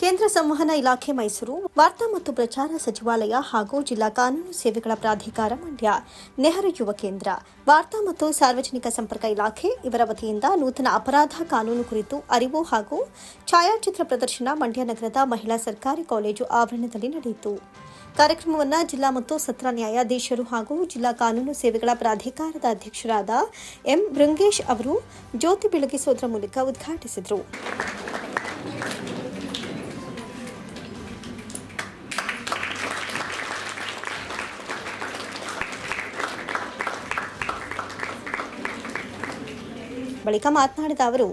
ಕೇಂದ್ರ ಸಂವಹನ ಇಲಾಖೆ ಮೈಸೂರು, ವಾರ್ತಾ ಮತ್ತು ಪ್ರಚಾರ ಸಚಿವಾಲಯ ಹಾಗೂ ಜಿಲ್ಲಾ ಕಾನೂನು ಸೇವೆಗಳ ಪ್ರಾಧಿಕಾರ ಮಂಡ್ಯ, ನೆಹರು ಯುವ ಕೇಂದ್ರ. ವಾರ್ತಾ ಮತ್ತು ಸಾರ್ವಜನಿಕ ಸಂಪರ್ಕ ಇಲಾಖೆ ಇವರ ವತಿಯಿಂದ ನೂತನ ಅಪರಾಧ ಕಾನೂನು ಕುರಿತು ಅರಿವು ಹಾಗೂ ಛಾಯಾಚಿತ್ರ ಪ್ರದರ್ಶನ ಮಂಡ್ಯ ನಗರದ ಮಹಿಳಾ ಸರ್ಕಾರಿ ಕಾಲೇಜು ಆವರಣದಲ್ಲಿ ನಡೆಯಿತು. ಕಾರ್ಯಕ್ರಮವನ್ನು ಜಿಲ್ಲಾ ಮತ್ತು ಸತ್ರ ನ್ಯಾಯಾಧೀಶರು ಹಾಗೂ ಜಿಲ್ಲಾ ಕಾನೂನು ಸೇವೆಗಳ ಪ್ರಾಧಿಕಾರದ ಅಧ್ಯಕ್ಷರಾದ ಎಂ. ಬೃಂಗೇಶ್ ಅವರು ಜ್ಯೋತಿ ಬೆಳಗಿಸುವುದರ ಮೂಲಕ ಉದ್ಘಾಟಿಸಿದರು. ಬಳಿಕ ಮಾತನಾಡಿದ ಅವರು,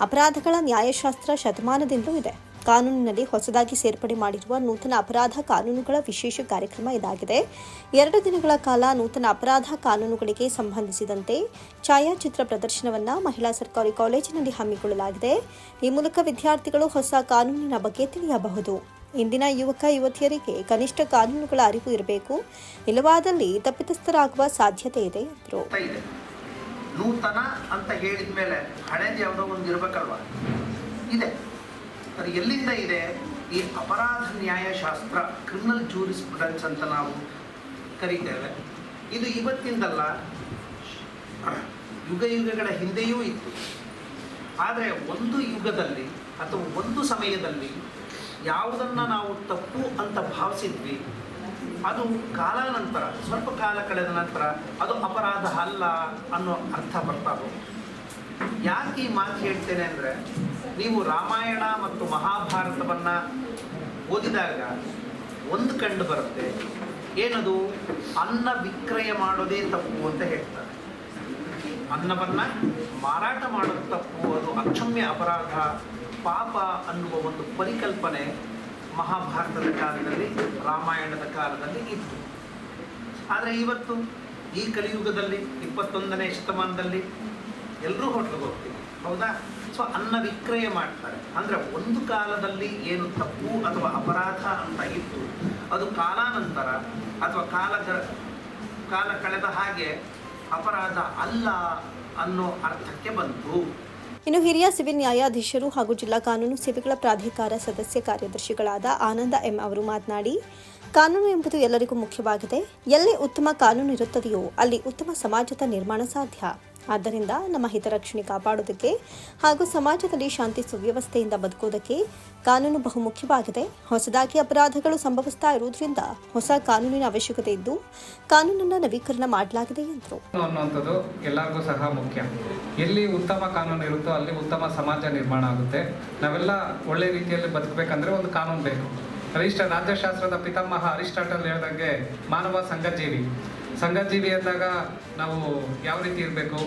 ಅಪರಾಧಗಳ ನ್ಯಾಯಶಾಸ್ತ್ರ ಶತಮಾನದಿಂದಲೂ ಇದೆ. ಕಾನೂನಿನಲ್ಲಿ ಹೊಸದಾಗಿ ಸೇರ್ಪಡೆ ಮಾಡಿರುವ ನೂತನ ಅಪರಾಧ ಕಾನೂನುಗಳ ವಿಶೇಷ ಕಾರ್ಯಕ್ರಮ ಇದಾಗಿದೆ. ಎರಡು ದಿನಗಳ ಕಾಲ ನೂತನ ಅಪರಾಧ ಕಾನೂನುಗಳಿಗೆ ಸಂಬಂಧಿಸಿದಂತೆ ಛಾಯಾಚಿತ್ರ ಪ್ರದರ್ಶನವನ್ನು ಮಹಿಳಾ ಸರ್ಕಾರಿ ಕಾಲೇಜಿನಲ್ಲಿ ಹಮ್ಮಿಕೊಳ್ಳಲಾಗಿದೆ. ಈ ಮೂಲಕ ವಿದ್ಯಾರ್ಥಿಗಳು ಹೊಸ ಕಾನೂನಿನ ಬಗ್ಗೆ ತಿಳಿಯಬಹುದು. ಇಂದಿನ ಯುವಕ, ಯುವತಿಯರಿಗೆ ಕನಿಷ್ಠ ಕಾನೂನುಗಳ ಅರಿವು ಇರಬೇಕು. ಇಲ್ಲವಾದಲ್ಲಿ ತಪ್ಪಿತಸ್ಥರಾಗುವ ಸಾಧ್ಯತೆ ಇದೆ, ಎಂದರು. ನೂತನ ಅಂತ ಹೇಳಿದ ಮೇಲೆ ಹಳೇದು ಯಾವುದೋ ಒಂದು ಇರಬೇಕಲ್ವ? ಇದೆ. ಅದು ಎಲ್ಲಿಂದ ಇದೆ? ಈ ಅಪರಾಧ ನ್ಯಾಯಶಾಸ್ತ್ರ ಕ್ರಿಮಿನಲ್ ಜೂರಿಸ್ಪ್ರುಡೆನ್ಸ್ ಅಂತ ನಾವು ಕರಿತೇವೆ. ಇದು ಇವತ್ತಿಂದಲ್ಲ, ಯುಗ ಯುಗಗಳ ಹಿಂದೆಯೂ ಇತ್ತು. ಆದರೆ ಒಂದು ಯುಗದಲ್ಲಿ ಅಥವಾ ಒಂದು ಸಮಯದಲ್ಲಿ ಯಾವುದನ್ನು ನಾವು ತಪ್ಪು ಅಂತ ಭಾವಿಸಿದ್ವಿ ಅದು ಕಾಲಾನಂತರ, ಸ್ವಲ್ಪ ಕಾಲ ಕಳೆದ ನಂತರ ಅದು ಅಪರಾಧ ಅಲ್ಲ ಅನ್ನೋ ಅರ್ಥ ಬರ್ತಾ ಯಾಕೆ ಈ ಮಾತು ಹೇಳ್ತೇನೆ ಅಂದರೆ, ನೀವು ರಾಮಾಯಣ ಮತ್ತು ಮಹಾಭಾರತವನ್ನು ಓದಿದಾಗ ಒಂದು ಕಂಡು ಬರುತ್ತೆ, ಏನದು? ಅನ್ನ ವಿಕ್ರಯ ಮಾಡೋದೇ ತಪ್ಪು ಅಂತ ಹೇಳ್ತಾರೆ. ಅನ್ನವನ್ನು ಮಾರಾಟ ಮಾಡೋದು ತಪ್ಪು, ಅದು ಅಕ್ಷಮ್ಯ ಅಪರಾಧ, ಪಾಪ ಅನ್ನುವ ಒಂದು ಪರಿಕಲ್ಪನೆ ಮಹಾಭಾರತದ ಕಾಲದಲ್ಲಿ, ರಾಮಾಯಣದ ಕಾಲದಲ್ಲಿ ಇತ್ತು ಆದರೆ ಇವತ್ತು ಈ ಕಲಿಯುಗದಲ್ಲಿ, ಇಪ್ಪತ್ತೊಂದನೇ ಶತಮಾನದಲ್ಲಿ ಎಲ್ಲರೂ ಹೋಟ್ಲಿಗೆ ಹೋಗ್ತೀವಿ. ಹೌದಾ? ಸೊ ಅನ್ನ ವಿಕ್ರಯ ಮಾಡ್ತಾರೆ. ಅಂದರೆ ಒಂದು ಕಾಲದಲ್ಲಿ ಏನು ತಪ್ಪು ಅಥವಾ ಅಪರಾಧ ಅಂತ ಇತ್ತು, ಅದು ಕಾಲಾನಂತರ ಅಥವಾ ಕಾಲದ ಕಾಲ ಕಳೆದ ಹಾಗೆ ಅಪರಾಧ ಅಲ್ಲ ಅನ್ನೋ ಅರ್ಥಕ್ಕೆ ಬಂತು. ಇನ್ನು ಹಿರಿಯ ಸಿವಿಲ್ ನ್ಯಾಯಾಧೀಶರು ಹಾಗೂ ಜಿಲ್ಲಾ ಕಾನೂನು ಸೇವೆಗಳ ಪ್ರಾಧಿಕಾರ ಸದಸ್ಯ ಕಾರ್ಯದರ್ಶಿಗಳಾದ ಆನಂದ ಎಂ ಅವರು ಮಾತನಾಡಿ ಕಾನೂನು ಎಂಬುದು ಎಲ್ಲರಿಗೂ ಮುಖ್ಯವಾಗಿದೆ. ಎಲ್ಲಿ ಉತ್ತಮ ಕಾನೂನು ಇರುತ್ತದೆಯೋ ಅಲ್ಲಿ ಉತ್ತಮ ಸಮಾಜದ ನಿರ್ಮಾಣ ಸಾಧ್ಯ. ಆದ್ದರಿಂದ ನಮ್ಮ ಹಿತರಕ್ಷಣೆ ಕಾಪಾಡೋದಕ್ಕೆ ಹಾಗೂ ಸಮಾಜದಲ್ಲಿ ಶಾಂತಿ ಸುವ್ಯವಸ್ಥೆಯಿಂದ ಬದುಕುವುದಕ್ಕೆ ಕಾನೂನು ಬಹುಮುಖ್ಯವಾಗಿದೆ. ಹೊಸದಾಗಿ ಅಪರಾಧಗಳು ಸಂಭವಿಸ್ತಾ ಇರುವುದರಿಂದ ಹೊಸ ಕಾನೂನಿನ ಅವಶ್ಯಕತೆ ಇದ್ದು ಕಾನೂನನ್ನು ನವೀಕರಣ ಮಾಡಲಾಗಿದೆ ಎಂದರು. ಅನ್ನುವಂಥದ್ದು ಎಲ್ಲರಿಗೂ ಸಹ ಮುಖ್ಯ. ಎಲ್ಲಿ ಉತ್ತಮ ಕಾನೂನು ಇರುತ್ತೋ ಅಲ್ಲಿ ಉತ್ತಮ ಸಮಾಜ ನಿರ್ಮಾಣ ಆಗುತ್ತೆ. ನಾವೆಲ್ಲ ಒಳ್ಳೆ ರೀತಿಯಲ್ಲಿ ಬದುಕಬೇಕಂದ್ರೆ ಒಂದು ಕಾನೂನು ಬೇಕು. ಅರಿಷ್ಟ ರಾಜ್ಯಶಾಸ್ತ್ರದ ಪಿತಾಮಹ ಅರಿಸ್ಟಾಟಲ್ ಹೇಳ್ದಂಗೆ ಮಾನವ ಸಂಘಜೀವಿ. ಸಂಘಜೀವಿ ಅಂದಾಗ ನಾವು ಯಾವ ರೀತಿ ಇರಬೇಕು?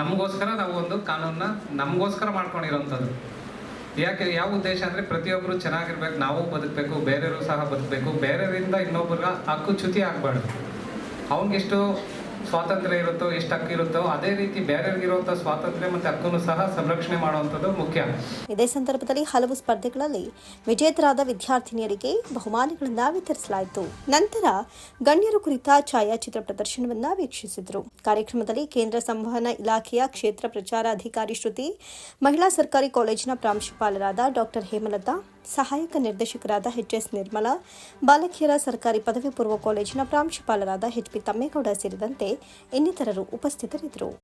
ನಮಗೋಸ್ಕರ ನಾವು ಒಂದು ಕಾನೂನನ್ನ ನಮಗೋಸ್ಕರ ಮಾಡ್ಕೊಂಡಿರೋಂಥದ್ದು. ಯಾಕೆ, ಯಾವ ಉದ್ದೇಶ ಅಂದರೆ ಪ್ರತಿಯೊಬ್ಬರು ಚೆನ್ನಾಗಿರ್ಬೇಕು, ನಾವು ಬದುಕಬೇಕು, ಬೇರೆಯವರು ಸಹ ಬದುಕಬೇಕು, ಬೇರೆಯವರಿಂದ ಇನ್ನೊಬ್ಬರ ಹಕ್ಕು ಚ್ಯುತಿ ಆಗಬಾರ್ದು. ಅವ್ನಿಗೆಷ್ಟು ಸ್ವಾತಂತ್ರ್ಯ ಇರುತ್ತೋ, ಎಷ್ಟು ಹಕ್ಕು ಇರುತ್ತೋ, ಅದೇ ರೀತಿ ಬೇರೆಯವ್ರಿಗಿರುವಂಥ ಸ್ವಾತಂತ್ರ್ಯ ಮತ್ತೆ ಹಕ್ಕನ್ನು ಸಹ ಸಂರಕ್ಷಣೆ ಮಾಡುವಂಥದ್ದು ಮುಖ್ಯ. ಇದೇ ಸಂದರ್ಭದಲ್ಲಿ ಹಲವು ಸ್ಪರ್ಧೆಗಳಲ್ಲಿ ವಿಜೇತರಾದ ವಿದ್ಯಾರ್ಥಿನಿಯರಿಗೆ ಬಹುಮಾನಗಳನ್ನು ವಿತರಿಸಲಾಯಿತು. ನಂತರ ಗಣ್ಯರು ಕುರಿತ ಛಾಯಾಚಿತ್ರ ಪ್ರದರ್ಶನವನ್ನ ವೀಕ್ಷಿಸಿದರು. ಕಾರ್ಯಕ್ರಮದಲ್ಲಿ ಕೇಂದ್ರ ಸಂವಹನ ಇಲಾಖೆಯ ಕ್ಷೇತ್ರ ಪ್ರಚಾರ ಅಧಿಕಾರಿ ಶ್ರುತಿ, ಮಹಿಳಾ ಸರ್ಕಾರಿ ಕಾಲೇಜಿನ ಪ್ರಾಂಶುಪಾಲರಾದ ಡಾಕ್ಟರ್ ಹೇಮಲತಾ ಸಹಾಯಕ ನಿರ್ದೇಶಕರಾದ ಎಚ್ಎಸ್ ನಿರ್ಮಲಾ, ಬಾಲಕಿಯರ ಸರ್ಕಾರಿ ಪದವಿ ಪೂರ್ವ ಕಾಲೇಜಿನ ಪ್ರಾಂಶುಪಾಲರಾದ ಎಚ್ಪಿ ತಮ್ಮೇಗೌಡ ಸೇರಿದಂತೆ ಇನ್ನಿತರರು ಉಪಸ್ಥಿತರಿದ್ದರು.